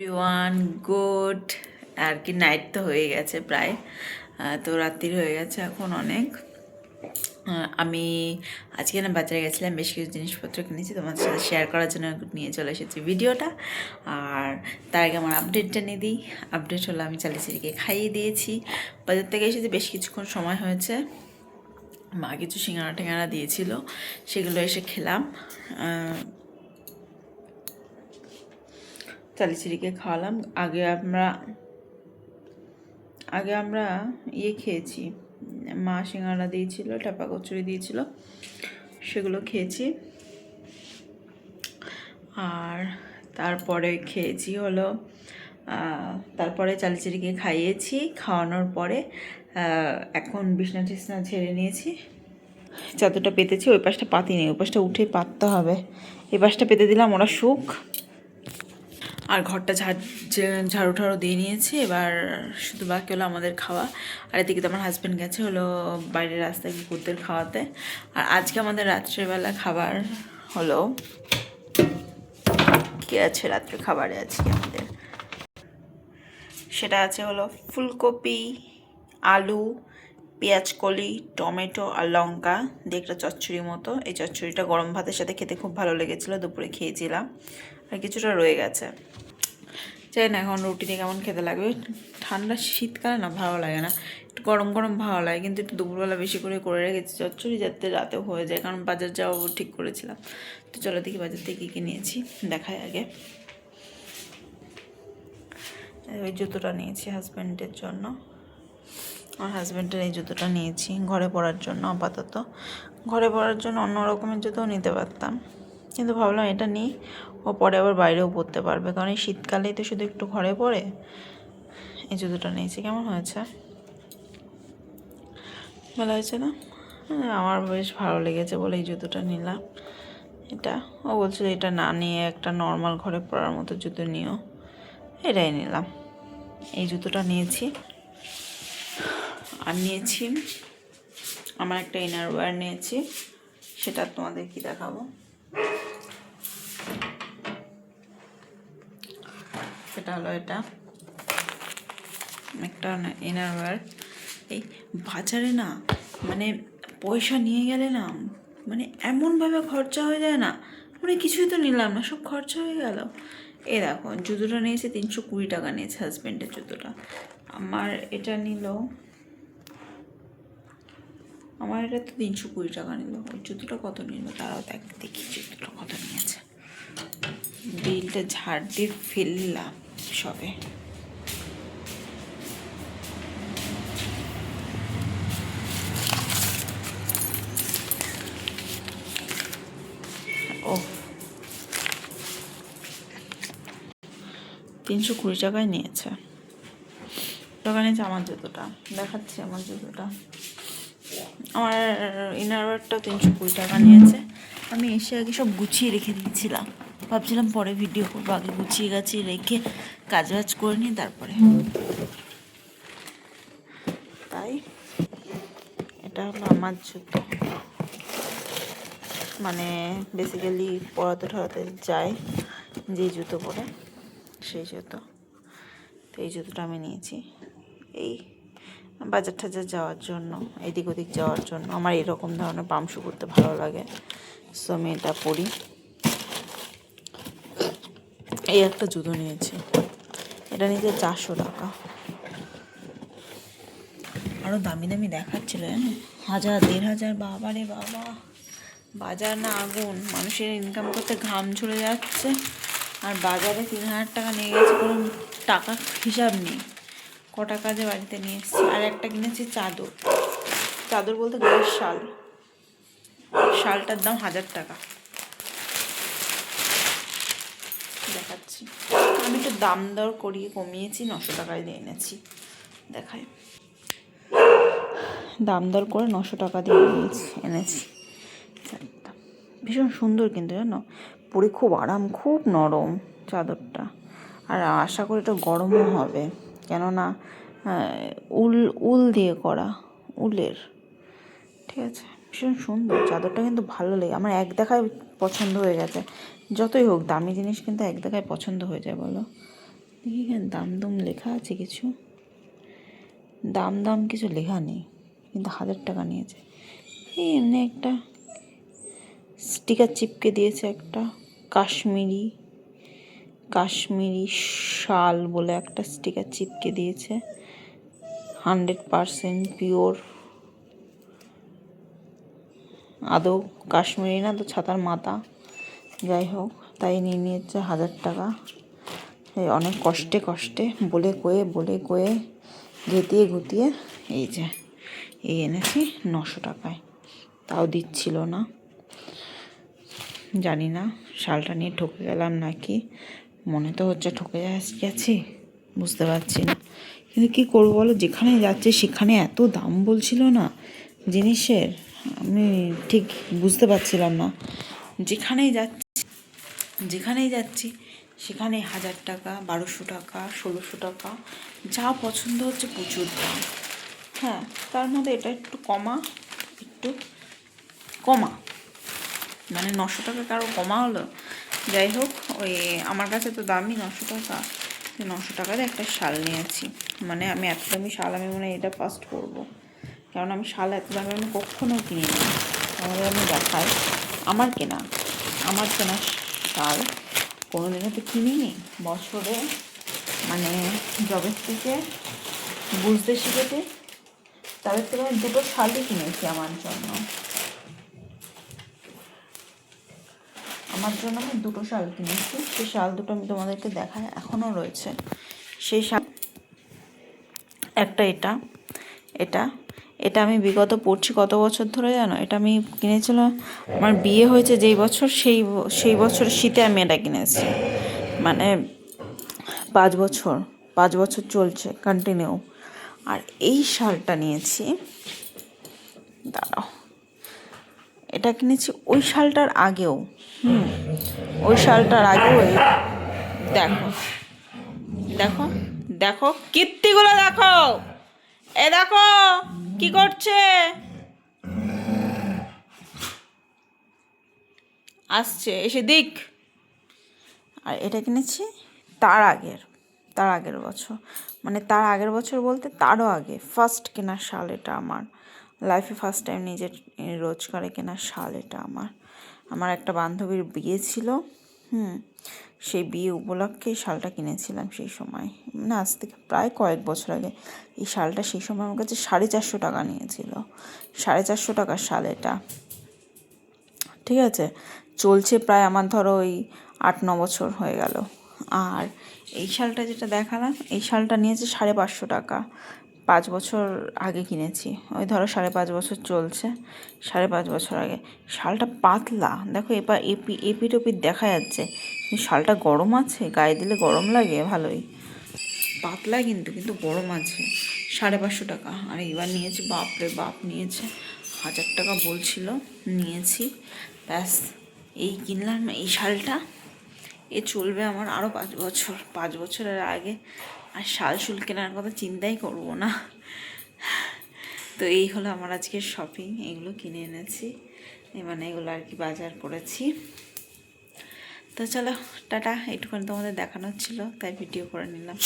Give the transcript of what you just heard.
One good আর কি night তো হয়ে গেছে প্রায় তো রাত্রির হয়ে গেছে এখন অনেক। আমি আজকে না বাজারে গেছিলাম, বেশ কিছু জিনিসপত্র কিনেছি, তোমাদের সাথে শেয়ার করার জন্য নিয়ে চলে এসেছি ভিডিওটা। আর তার আগে আমার আপডেটটা নিয়ে দিই। আপডেট হলো, আমি চালিচিরিকে খাইয়ে দিয়েছি। বাজার থেকে এসেছি, বেশ কিছুক্ষণ সময় হয়েছে। মা কিছু সিঙ্গারা টিঙ্গারা দিয়েছিল, সেগুলো এসে খেলাম। আহ, চালিচিরিকে খাওয়ালাম। আগে আমরা আগে আমরা ইয়ে খেয়েছি। মা সিঙ্গারা দিয়েছিল টাপা কচুরি দিয়েছিল সেগুলো খেয়েছি। আর তারপরে খেয়েছি হলো তারপরে চালিচিড়িকে খাইয়েছি। খাওয়ানোর পরে এখন বিছনা টিছনা ঝেড়ে নিয়েছি। চাদরটা পেতেছি ওই পাশটা পাতি নেই ওই পাশটা উঠে পাততে হবে। এই পাশটা পেতে দিলাম ওরা সুখ আর ঘরটা ঝাড় ঝাড়ু ঠাড়ু দিয়ে নিয়েছি। এবার শুধু বাকি হলো আমাদের খাওয়া। আর এদিকে তো আমার হাজব্যান্ড গেছে হলো বাইরের রাস্তায় কুকুরদের খাওয়াতে। আর আজকে আমাদের রাত্রেবেলা খাবার হলো, কি আছে রাত্রে খাবারে আজকে আমাদের? সেটা আছে হলো ফুলকপি, আলু পেঁয়াজ, কলি, টমেটো আর লঙ্কা দিয়ে একটা চচ্চড়ি মতো। এই চচ্চড়িটা গরম ভাতের সাথে খেতে খুব ভালো লেগেছিলো, দুপুরে খেয়েছিলাম আর কিছুটা রয়ে গেছে। জানি না এখন রুটি দিয়ে কেমন খেতে লাগবে। ঠান্ডা শীতকালে না ভালো লাগে না। একটু গরম গরম ভালো লাগে, কিন্তু একটু দুপুরবেলা বেশি করে করে রেখেছি চচ্চড়ি যাতে রাতেও হয়ে যায়, কারণ বাজার যাওয়াও ঠিক করেছিলাম। তো চলো দেখি বাজার থেকে কী কী নিয়েছি দেখায় আগে। ওই জুতোটা নিয়েছি হাজব্যান্ডের জন্য। আমার হাজব্যান্ডের এই জুতোটা নিয়েছি ঘরে পরার জন্য আপাতত। ঘরে পরার জন্য অন্য রকমের জুতোও নিতে পারতাম। কিন্তু ভাবলাম এটা নিই ও পরে আবার বাইরেও পরতে পারবে। কারণ এই শীতকালেই তো শুধু একটু ঘরে পরে এই জুতোটা নিয়েছি। কেমন হয়েছে? ভালো হয়েছে না? হ্যাঁ, আমার বেশ ভালো লেগেছে বলে এই জুতোটা নিলাম। এটা ও বলছিল এটা না নিয়ে একটা নর্মাল ঘরে পরার মতো জুতো নিও। এটাই নিলাম। এই জুতোটা নিয়েছি। আর নিয়েছি, আমার একটা ইনার ওয়্যার নিয়েছি, সেটা তোমাদের কি দেখাবো। সেটা হলো এটা। একটা ইনার ওয়্যার এই বাজারে না মানে পয়সা নিয়ে গেলে না মানে এমনভাবে খরচা হয়ে যায় না মানে কিছুই তো নিলাম না, সব খরচা হয়ে গেল। এ দেখো, জুতোটা নিয়েছে তিনশো কুড়ি টাকা নিয়েছে হাজব্যান্ডের জুতোটা। আমার এটা নিল আমার এটা তো তিনশো কুড়ি টাকা নিল। ওই জুতোটা কত নিল? তারাও দেখ, দেখি জুতোটা কত নিয়েছে। বিলটা ঝাড় দিয়ে ফেললাম সবে। তিনশো কুড়ি টাকায় নিয়েছে। টাকা নিয়েছে আমার জুতোটা। দেখাচ্ছি আমার জুতোটা। আমার ইনারওয়ারটাও তিনশো কুড়ি টাকা নিয়েছে। আমি এসে আগে সব গুছিয়ে রেখে দিয়েছিলাম। ভাবছিলাম পরে ভিডিও করব। আগে গুছিয়ে গাছিয়ে রেখে কাজ বাজ করে নিই, তারপরে। তাই এটা হলো আমার জুতো। মানে বেসিক্যালি পড়াতে ঠড়াতে যায় যে জুতো পরে, সেই জুতো। তো এই জুতোটা আমি নিয়েছি। বাজার টাজার যাওয়ার জন্য, এদিক ওদিক যাওয়ার জন্য আমার এরকম ধরনের পামশু করতে ভালো লাগে। সো আমি এটা পরি। এই একটা জুতো নিয়েছি। এটা নিয়েছে চারশো টাকা। আরও দামি দামি দেখাচ্ছিল জানো হাজার, দেড় হাজার, বাবা রে বাবা। বাজার না আগুন, মানুষের ইনকাম করতে ঘাম ঝরে যাচ্ছে। আর বাজারে তিন হাজার টাকা নিয়ে গেছে কোনো টাকা হিসাব নেই। ক কাজে বাড়িতে নিয়ে এসেছি। আর একটা কিনেছি চাদর। চাদর বলতে গায়ের শাল। শালটার দাম হাজার টাকা। দেখাচ্ছি। আমি একটু দাম দর করিয়ে কমিয়েছি, নশো টাকায় দিয়ে এনেছি। দেখায় দাম দর করে নশো টাকা দিয়ে নিয়েছি এনেছি। চাদরটা। ভীষণ সুন্দর কিন্তু, জানো? পরে খুব আরাম, খুব নরম চাদরটা। আর আশা করি এটা গরমও হবে। কেননা উল উল দিয়ে করা, উলের। ঠিক আছে? ভীষণ সুন্দর। চাদরটা কিন্তু ভালো লাগে, আমার এক দেখায় পছন্দ হয়ে গেছে। যতই হোক, দামি জিনিস কিন্তু এক দেখায় পছন্দ হয়ে যায়, বলো। দেখি এখানে দাম দাম লেখা আছে কিছু। দাম দাম কিছু লেখা নেই, কিন্তু হাজার টাকা নিয়েছে। এই এমনি একটা স্টিকার চিপকে দিয়েছে একটা কাশ্মীরি কাশ্মীরি শাল বলে একটা স্টিকার চিপকে দিয়েছে। Hundred percent pure. আদৌ কাশ্মীরি না তো ছাতার মাথা। যাই হোক, তাই নিয়ে নিয়েছে হাজার টাকা। অনেক কষ্টে কষ্টে, বলে কয়ে বলে কয়ে ঘেতিয়ে ঘুতিয়ে এই যে, এই এনেছি নশো টাকায়। তাও দিচ্ছিল না। জানি না, শালটা নিয়ে ঠকে গেলাম নাকি। মনে তো হচ্ছে ঠকে গেছি, বুঝতে পারছি না। কিন্তু কী করব বলো? যেখানে যাচ্ছে সেখানে এত দাম বলছিল না জিনিসের, আমি ঠিক বুঝতে পারছিলাম না। যেখানেই যাচ্ছি যেখানেই যাচ্ছি, সেখানে হাজার টাকা, বারোশো টাকা, ষোলোশো টাকা, যা পছন্দ হচ্ছে প্রচুর দাম। হ্যাঁ তার মধ্যে এটা একটু কমা একটু কমা। মানে নশো টাকা কারও কমা হলো। যাই হোক ওই আমার কাছে তো দামই নশো টাকা। নশো টাকার একটা শাল নিয়েছি। মানে আমি এত দামি শাল, আমি মনে এটা ফার্স্ট করব কারণ আমি শাল এত দামি আমি কখনো কিনিনি। আমাদের আমি দেখাই। আমার কেনা আমার কেনা শাল কোনো দিনও তো কিনিনি। বছরে মানে জবের থেকে বুঝতে শিখেছে। তাদের থেকে আমি দুটো শালই কিনেছি আমার জন্য। আমার জন্য আমি দুটো শাল কিনেছি। সেই শাল দুটো আমি তোমাদেরকে দেখাই এখনও রয়েছে। সেই শাল একটা এটা এটা। এটা আমি বিগত, পড়ছি কত বছর ধরে জানো? এটা আমি কিনেছিলাম, আমার বিয়ে হয়েছে যেই বছর, সেই সেই বছর শীতে আমি এটা কিনেছি। মানে পাঁচ বছর পাঁচ বছর চলছে কন্টিনিউ আর এই শালটা নিয়েছি, দাঁড়াও। এটা কিনেছি ওই শালটার আগেও। হুম, ওই শালটার আগেও দেখো দেখো দেখো, কীর্তিগুলো দেখো। এ দেখো, কি করছে? আসছে, এসে দিক। আর এটা কিনেছি তার আগের তার আগের বছর। মানে তার আগের বছর বলতে তারও আগে ফার্স্ট কেনা শাল এটা আমার। লাইফে ফার্স্ট টাইম নিজের রোজগারে কেনা শাল এটা আমার। আমার একটা বান্ধবীর বিয়ে ছিল, হুম, সেই বিয়ে উপলক্ষে শালটা কিনেছিলাম সেই সময়। মানে আজ থেকে প্রায় কয়েক বছর আগে। এই শালটা সেই সময় আমার কাছে সাড়ে চারশো টাকা নিয়েছিল। সাড়ে চারশো টাকার শাল এটা। ঠিক আছে? চলছে প্রায় আমার ধরো ওই আট, ন বছর হয়ে গেল। আর এই শালটা যেটা দেখালাম, এই শালটা নিয়েছে সাড়ে পাঁচশো টাকা। পাঁচ বছর আগে কিনেছি। ওই ধরো সাড়ে পাঁচ বছর চলছে, সাড়ে পাঁচ বছর আগে। শালটা পাতলা। দেখো এবার এপি এপি টপি দেখা যাচ্ছে। শালটা গরম আছে? গায়ে দিলে গরম লাগে? ভালোই। পাতলা কিন্তু কিন্তু গরম আছে। সাড়ে পাঁচশো টাকা। আর এবার নিয়েছি বাপরে বাপ, নিয়েছে। হাজার টাকা বলছিল, নিয়েছি। ব্যাস, এই কিনলাম এই শালটা। এ চলবে আমার আরও পাঁচ বছর। পাঁচ বছরের আগে আর শাল শুল কেনার কথা চিন্তাই করব না। তো এই হলো আমার আজকের শপিং এগুলো কিনে এনেছি। মানে এগুলো আর কি বাজার করেছি। তো চলো, টাটা এইটুখানি তোমাদের দেখানোর ছিল, তাই ভিডিও করে নিলাম।